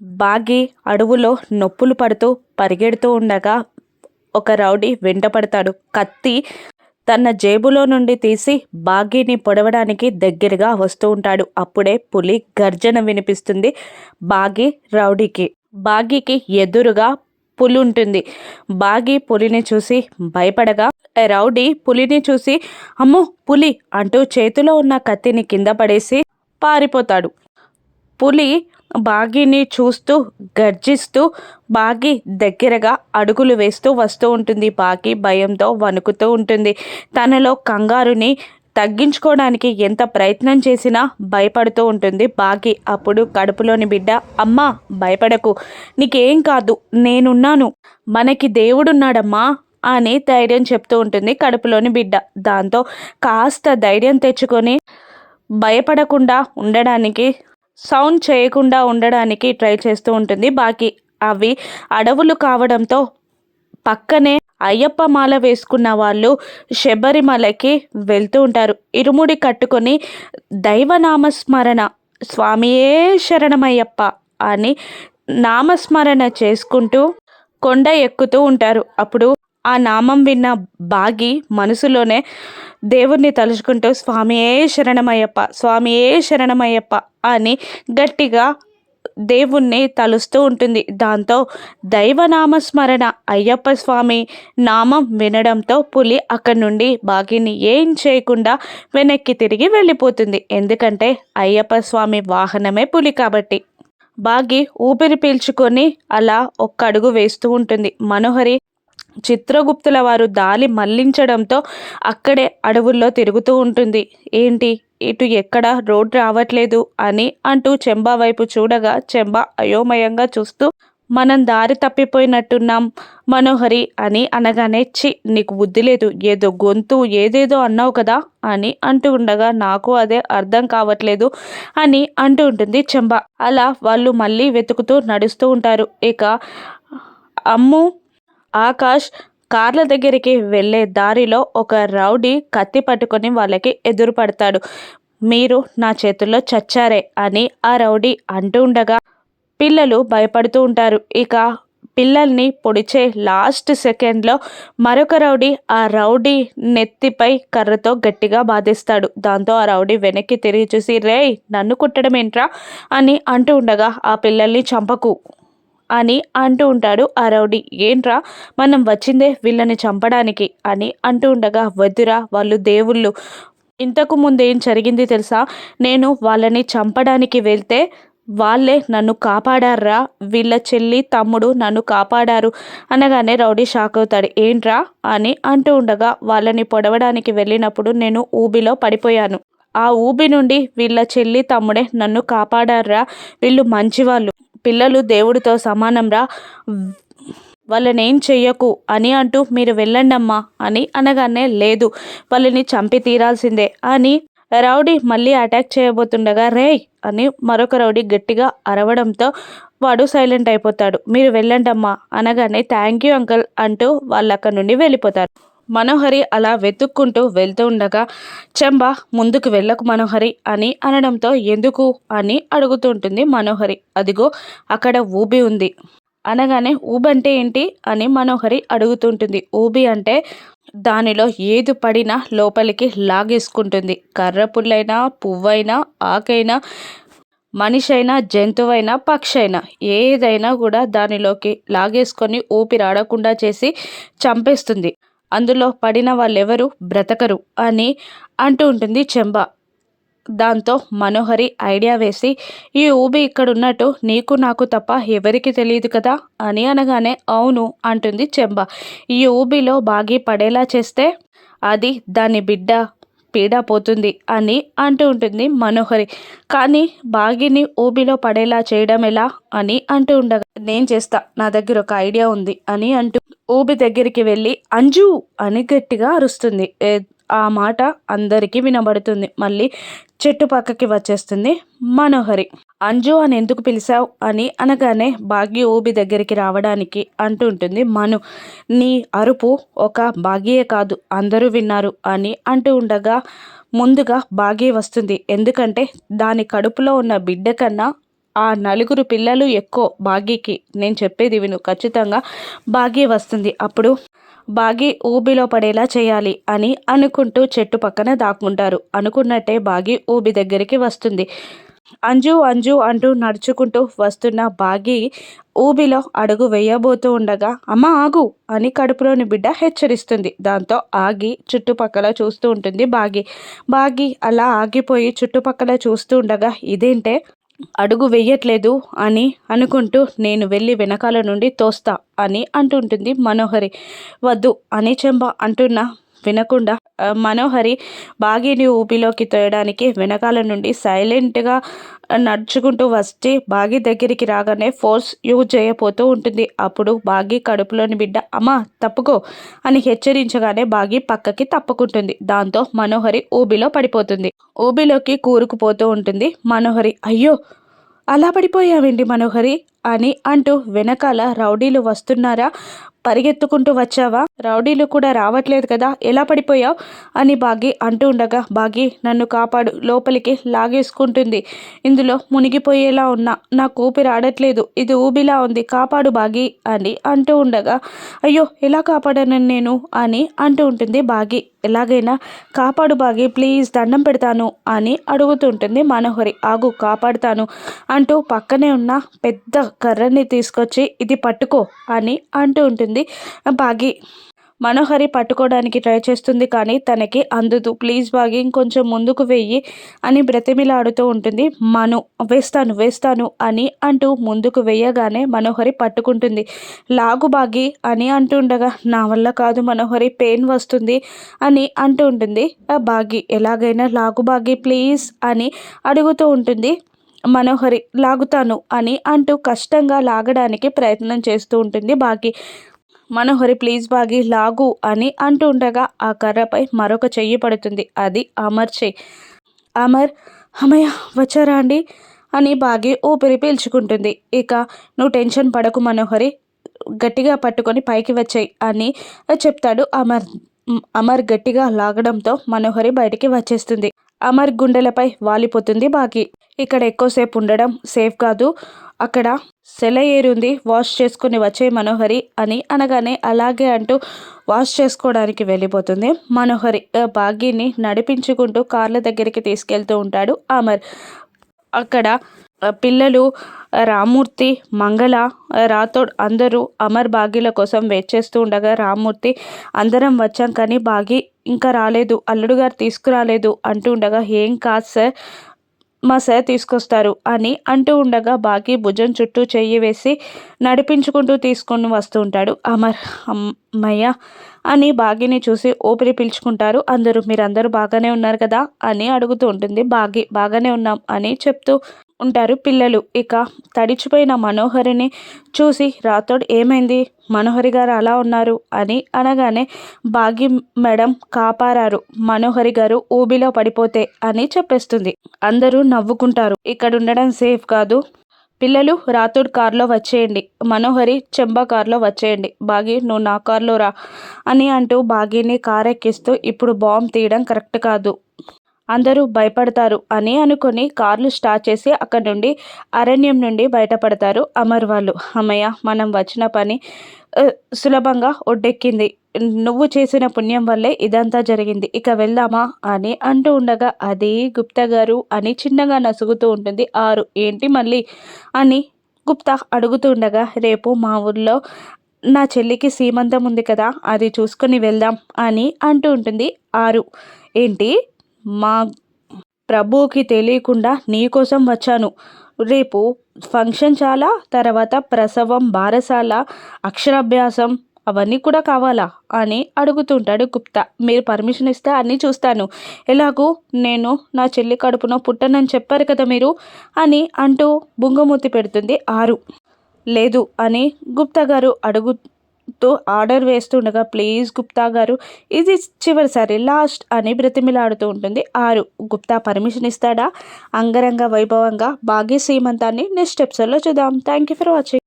బాగి అడవులో నొప్పులు పడుతూ పరిగెడుతూ ఉండగా ఒక రౌడీ వెంటపడతాడు కత్తి తన జేబులో నుండి తీసి బాగీని పొడవడానికి దగ్గరగా వస్తూ ఉంటాడు. అప్పుడే పులి గర్జన వినిపిస్తుంది బాగి రౌడీకి. బాగీకి ఎదురుగా పులి ఉంటుంది బాగి పులిని చూసి భయపడగా రౌడీ పులిని చూసి అమ్మో పులి అంటూ చేతిలో ఉన్న కత్తిని కింద పడేసి పారిపోతాడు. పులి బాగిని చూస్తూ గర్జిస్తూ బాగి దగ్గరగా అడుగులు వేస్తూ వస్తూ ఉంటుంది. బాగి భయంతో వణుకుతూ ఉంటుంది. తనలో కంగారుని తగ్గించుకోవడానికి ఎంత ప్రయత్నం చేసినా భయపడుతూ ఉంటుంది. బాగి అప్పుడు కడుపులోని బిడ్డ అమ్మా భయపడకు. నీకేం కాదు. నేనున్నాను. మనకి దేవుడున్నాడమ్మా అని ధైర్యం చెప్తూ ఉంటుంది కడుపులోని బిడ్డ. దాంతో కాస్త ధైర్యం తెచ్చుకొని భయపడకుండా ఉండడానికి సౌండ్ చేయకుండా ఉండడానికి ట్రై చేస్తూ ఉంటుంది. బాకీ అవి అడవులు కావడంతో పక్కనే అయ్యప్ప మాల వేసుకున్న వాళ్ళు శబరిమలకి వెళ్తూ ఉంటారు. ఇరుముడి కట్టుకొని దైవనామస్మరణ స్వామియే శరణమయ్యప్ప అని నామస్మరణ చేసుకుంటూ కొండ ఎక్కుతూ ఉంటారు. అప్పుడు ఆ నామం విన్న బాగి మనసులోనే దేవుణ్ణి తలుచుకుంటూ స్వామియే శరణమయ్యప్ప స్వామియే శరణమయ్యప్ప అని గట్టిగా దేవుణ్ణి తలుస్తూ ఉంటుంది. దాంతో దైవనామస్మరణ అయ్యప్ప స్వామి నామం వినడంతో పులి అక్కడి నుండి బాగిని ఏం చేయకుండా వెనక్కి తిరిగి వెళ్ళిపోతుంది. ఎందుకంటే అయ్యప్ప స్వామి వాహనమే పులి కాబట్టి. బాగి ఊపిరి పీల్చుకొని అలా ఒక్క అడుగు వేస్తూ ఉంటుంది. మనోహరి చిత్రగుప్తుల వారు దాలి మళ్ళించడంతో అక్కడే అడవుల్లో తిరుగుతూ ఉంటుంది. ఏంటి? ఇటు ఎక్కడ రోడ్ రావట్లేదు అని అంటూ చెంబా వైపు చూడగా చెంబా అయోమయంగా చూస్తూ మనం దారి తప్పిపోయినట్టున్నాం మనోహరి అని అనగానే చి నీకు బుద్ధి లేదు. ఏదో గొంతు ఏదేదో అన్నావు కదా అని అంటూ ఉండగా నాకు అదే అర్థం కావట్లేదు అని అంటూ ఉంటుంది చెంబ. అలా వాళ్ళు మళ్ళీ వెతుకుతూ నడుస్తూ ఉంటారు. ఇక అమ్ము ఆకాష్ కార్ల దగ్గరికి వెళ్ళే దారిలో ఒక రౌడీ కత్తి పట్టుకొని వాళ్ళకి ఎదురు పడతాడు మీరు నా చేతుల్లో చచ్చారే అని ఆ రౌడీ అంటూ ఉండగా పిల్లలు భయపడుతూ ఉంటారు. ఇక పిల్లల్ని పొడిచే లాస్ట్ సెకండ్లో మరొక రౌడీ ఆ రౌడీ నెత్తిపై కర్రతో గట్టిగా బాధిస్తాడు. దాంతో ఆ రౌడీ వెనక్కి తిరిగి చూసి రే నన్ను కుట్టడం ఏంట్రా అని అంటూ ఉండగా ఆ పిల్లల్ని చంపకు. అని అంటూ ఉంటాడు ఆ రౌడీ. ఏంట్రా? మనం వచ్చిందే వీళ్ళని చంపడానికి అని అంటూ ఉండగా వద్దురా వాళ్ళు దేవుళ్ళు. ఇంతకు ముందేం ఏం జరిగింది తెలుసా? నేను వాళ్ళని చంపడానికి వెళ్తే వాళ్ళే నన్ను కాపాడారా? వీళ్ళ చెల్లి తమ్ముడు నన్ను కాపాడారు అనగానే రౌడీ షాక్ అవుతాడు. ఏంట్రా? అని అంటూ ఉండగా వాళ్ళని పొడవడానికి వెళ్ళినప్పుడు నేను ఊబిలో పడిపోయాను. ఆ ఊబి నుండి వీళ్ళ చెల్లి తమ్ముడే నన్ను కాపాడారా? వీళ్ళు మంచివాళ్ళు. పిల్లలు దేవుడితో సమానంరా. వాళ్ళనేం చెయ్యకు అని అంటూ మీరు వెళ్ళండమ్మా అని అనగానే లేదు వాళ్ళని చంపి తీరాల్సిందే అని రౌడీ మళ్ళీ అటాక్ చేయబోతుండగా రే అని మరొక రౌడీ గట్టిగా అరవడంతో వాడు సైలెంట్ అయిపోతాడు. మీరు వెళ్ళండమ్మా అనగానే థ్యాంక్ యూ అంకల్ అంటూ వాళ్ళు అక్కడి నుండి వెళ్ళిపోతారు. మనోహరి అలా వెతుక్కుంటూ వెళ్తూ ఉండగా చెంబ ముందుకు వెళ్ళకు మనోహరి అని అనడంతో ఎందుకు? అని అడుగుతుంటుంది మనోహరి. అదిగో అక్కడ ఊబి ఉంది. అనగానే ఊబంటే ఏంటి? అని మనోహరి అడుగుతుంటుంది. ఊబి అంటే దానిలో ఏది పడినా లోపలికి లాగేసుకుంటుంది. కర్ర పుల్లైనా పువ్వైనా ఆకైనా మనిషి అయినా జంతువైనా పక్షి అయినా ఏదైనా కూడా దానిలోకి లాగేసుకొని ఊపిరాడకుండా చేసి చంపేస్తుంది. అందులో పడిన వాళ్ళెవరు? బ్రతకరు అని అంటూ ఉంటుంది చెంబ. దాంతో మనోహరి ఐడియా వేసి ఈ ఊబి ఇక్కడున్నట్టు నీకు నాకు తప్ప ఎవరికి తెలియదు కదా అని అనగానే అవును అంటుంది చెంబ. ఈ ఊబిలో బాగి పడేలా చేస్తే? అది దాని బిడ్డ పీడ పోతుంది అని అంటూ ఉంటుంది మనోహరి. కానీ బాగిని ఊబిలో పడేలా చేయడం ఎలా అని అంటూ ఉండగా నేను చేస్తా నా దగ్గర ఒక ఐడియా ఉంది అని అంటూ ఊబి దగ్గరికి వెళ్ళి అంజు అని గట్టిగా అరుస్తుంది. ఆ మాట అందరికీ వినబడుతుంది. మళ్ళీ చెట్టు పక్కకి వచ్చేస్తుంది మనోహరి. అంజు అని ఎందుకు పిలిచావు అని అనగానే భాగ్య ఊబి దగ్గరికి రావడానికి అంటుంటుంది మను నీ అరుపు ఒక భాగ్యే కాదు అందరూ విన్నారు అని అంటూ ఉండగా ముందుగా భాగ్య వస్తుంది. ఎందుకంటే దాని కడుపులో ఉన్న బిడ్డ కన్నా ఆ నలుగురు పిల్లలు ఎక్కువ బాగీకి నేను చెప్పేది విను ఖచ్చితంగా బాగీ వస్తుంది. అప్పుడు బాగి ఊబిలో పడేలా చేయాలి అని అనుకుంటూ చెట్టు పక్కన దాక్కుంటారు. అనుకున్నట్టే బాగి ఊబి దగ్గరికి వస్తుంది. అంజు అంజు అంటూ నడుచుకుంటూ వస్తున్న బాగి ఊబిలో అడుగు వేయబోతూ ఉండగా అమ్మ ఆగు అని కడుపులోని బిడ్డ హెచ్చరిస్తుంది. దాంతో ఆగి చుట్టుపక్కల చూస్తూ ఉంటుంది బాగి. బాగి అలా ఆగిపోయి చుట్టుపక్కల చూస్తూ ఉండగా ఇదేంటే? అడుగు వెయ్యట్లేదు అని అనుకుంటూ నేను వెళ్ళి వెనకాల నుండి తోస్తా అని అంటుంటుంది మనోహరి. వద్దు అని చెంబ అంటున్న వినకుండా మనోహరి బాగీని ఊపిలోకి తోయడానికి వెనకాల నుండి సైలెంట్గా నడుచుకుంటూ వచ్చి బాగి దగ్గరికి రాగానే ఫోర్స్ యూజ్ చేయబోతూ ఉంటుంది. అప్పుడు బాగి కడుపులోని బిడ్డ అమ్మా తప్పుకో అని హెచ్చరించగానే బాగి పక్కకి తప్పుకుంటుంది. దాంతో మనోహరి ఊబిలో పడిపోతుంది. ఊబిలోకి కూరుకుపోతూ ఉంటుంది మనోహరి. అయ్యో అలా పడిపోయావేంటి మనోహరి? అని అంటూ వెనకాల రౌడీలు వస్తున్నారా? పరిగెత్తుకుంటూ వచ్చావా? రౌడీలు కూడా రావట్లేదు కదా ఎలా పడిపోయావు? అని బాగి అంటూ ఉండగా బాగి నన్ను కాపాడు లోపలికి లాగేసుకుంటుంది. ఇందులో మునిగిపోయేలా ఉన్నా నాకు ఊపిరి ఆడట్లేదు ఇది ఊబిలా ఉంది కాపాడు బాగి అని అంటూ ఉండగా అయ్యో ఎలా కాపాడను నేను? అని అంటూ ఉంటుంది బాగి. ఎలాగైనా కాపాడు బాగి ప్లీజ్ దండం పెడతాను అని అడుగుతుంటుంది మనోహరి. ఆగు కాపాడుతాను అంటూ పక్కనే ఉన్న పెద్ద కర్రని తీసుకొచ్చి ఇది పట్టుకో అని అంటూ ఉంటుంది. బాగి మనోహరి పట్టుకోవడానికి ట్రై చేస్తుంది కానీ తనకి అందదు. ప్లీజ్ బాగి ఇంకొంచెం ముందుకు వెయ్యి అని బ్రతిమిలాడుతూ ఉంటుంది. మను వేస్తాను వేస్తాను అని అంటూ ముందుకు వెయ్యగానే మనోహరి పట్టుకుంటుంది. లాగు బాగి అని అంటుండగా నా వల్ల కాదు మనోహరి పెయిన్ వస్తుంది అని అంటూ ఉంటుంది. బాగి ఎలాగైనా లాగు బాగి ప్లీజ్ అని అడుగుతూ ఉంటుంది. మనోహరి లాగుతాను అని అంటూ కష్టంగా లాగడానికి ప్రయత్నం చేస్తూ ఉంటుంది బాగి మనోహరి ప్లీజ్ బాగి లాగు అని అంటూ ఉండగా ఆ కర్రపై మరొక చెయ్యి పడుతుంది. అది అమర్ చెయ్యి. అమర్ అమ్మయ్య వచ్చారా అండి? అని బాగి ఊపిరి పీల్చుకుంటుంది. ఇక నువ్వు టెన్షన్ పడకు మనోహరి గట్టిగా పట్టుకొని పైకి వచ్చాయి అని చెప్తాడు అమర్. అమర్ గట్టిగా లాగడంతో మనోహరి బయటికి వచ్చేస్తుంది. అమర్ గుండెలపై వాలిపోతుంది బాకీ. ఇక్కడ ఎక్కువసేపు ఉండడం సేఫ్ కాదు. అక్కడ సెలయేరుంది వాష్ చేసుకుని వచ్చే మనోహరి అని అనగానే అలాగే అంటూ వాష్ చేసుకోవడానికి వెళ్ళిపోతుంది మనోహరి. భాగ్యని నడిపించుకుంటూ కార్ల దగ్గరికి తీసుకెళ్తూ ఉంటాడు అమర్. అక్కడ పిల్లలు రామూర్తి మంగళ రాథోడ్ అందరూ అమర్ బాగీల కోసం వెయిట్ చేస్తూ ఉండగా రామూర్తి అందరం వచ్చాం కానీ బాగి ఇంకా రాలేదు అల్లుడు గారు తీసుకురాలేదు అంటూ ఉండగా ఏం కాదు సార్ మా సార్ తీసుకొస్తారు అని అంటూ ఉండగా బాగి భుజం చుట్టూ చెయ్యి వేసి నడిపించుకుంటూ తీసుకొని వస్తూ ఉంటాడు. అమర్ అమ్మయ్య అని బాగిని చూసి ఊపిరి పీల్చుకుంటారు. అందరూ మీరందరూ బాగానే ఉన్నారు కదా అని అడుగుతూ ఉంటుంది బాగి. బాగానే ఉన్నాం అని చెప్తూ ఉంటారు పిల్లలు. ఇక తడిచిపోయిన మనోహరిని చూసి రాథోడ్ ఏమైంది? మనోహరి గారు అలా ఉన్నారు అని అనగానే భాగ్యం మేడం కాపారారు. మనోహరి గారు ఊబిలో పడిపోతే అని చెప్పేస్తుంది. అందరూ నవ్వుకుంటారు. ఇక్కడ ఉండడం సేఫ్ కాదు. పిల్లలు రాథోడ్ కారులో వచ్చేయండి. మనోహరి చెంబా కారులో వచ్చేయండి. బాగి నువ్వు నా కారులో రా అని అంటూ బాగీని కారెక్కిస్తూ ఇప్పుడు బాంబ్ తీయడం కరెక్ట్ కాదు. అందరూ భయపడతారు అని అనుకుని కార్లు స్టార్ట్ చేసి అక్కడ నుండి అరణ్యం నుండి బయటపడతారు అమర్ వాళ్ళు. అమ్మయ్య మనం వచ్చిన పని సులభంగా ఒడ్డెక్కింది. నువ్వు చేసిన పుణ్యం వల్లే ఇదంతా జరిగింది. ఇక వెళ్దామా అని అంటూ ఉండగా అది గుప్తా గారు అని చిన్నగా నసుగుతూ ఉంటుంది. ఆరు ఏంటి మళ్ళీ? అని గుప్తా అడుగుతూ ఉండగా రేపు మా ఊర్లో నా చెల్లికి సీమంతం ఉంది కదా అది చూసుకొని వెళ్దాం అని అంటూ ఉంటుంది. ఆరు ఏంటి? మా ప్రభువుకి తెలియకుండా నీకోసం వచ్చాను. రేపు ఫంక్షన్ చాలా తర్వాత ప్రసవం బారసాల అక్షరాభ్యాసం అవన్నీ కూడా కావాలా అని అడుగుతుంటాడు గుప్తా. మీరు పర్మిషన్ ఇస్తే అన్నీ చూస్తాను. ఎలాగూ నేను నా చెల్లి కడుపున పుట్టనని చెప్పారు కదా మీరు అని అంటూ బుంగమూతి పెడుతుంది ఆరు. లేదు అని గుప్తా గారు అడుగు తో ఆర్డర్ వేస్తుండగా ప్లీజ్ గుప్తా గారు ఇది చివరిసారి లాస్ట్ అని బ్రతిమిలాడుతూ ఉంటుంది. ఆరు గుప్తా పర్మిషన్ ఇస్తాడా? అంగరంగ వైభవంగా భాగ్య సీమంతాన్ని నెక్స్ట్ ఎపిసోడ్లో చూద్దాం. Thank you for watching